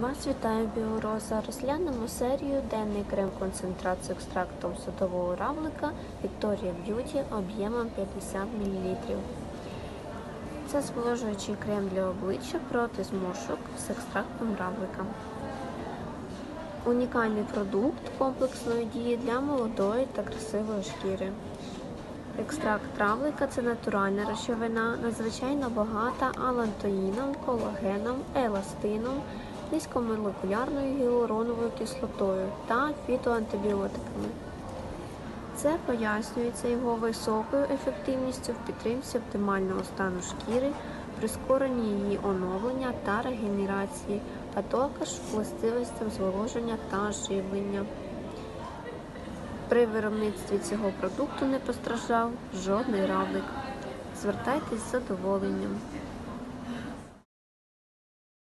Вас вітає Біороза. Розглянемо серію денний крем-концентрат з екстрактом садового равлика Victoria Beauty об'ємом 50 мл. Це зволожуючий крем для обличчя проти зморшок з екстрактом равлика. Унікальний продукт комплексної дії для молодої та красивої шкіри. Екстракт травлика це натуральна речовина, надзвичайно багата алантоїном, колагеном, еластином, низькомолекулярною гіалуроновою кислотою та фітоантибіотиками. Це пояснюється його високою ефективністю в підтримці оптимального стану шкіри, прискоренні її оновлення та регенерації, а також властивостям зволоження та живлення. При виробництві цього продукту не постраждав жодний равлик. Звертайтесь з задоволенням.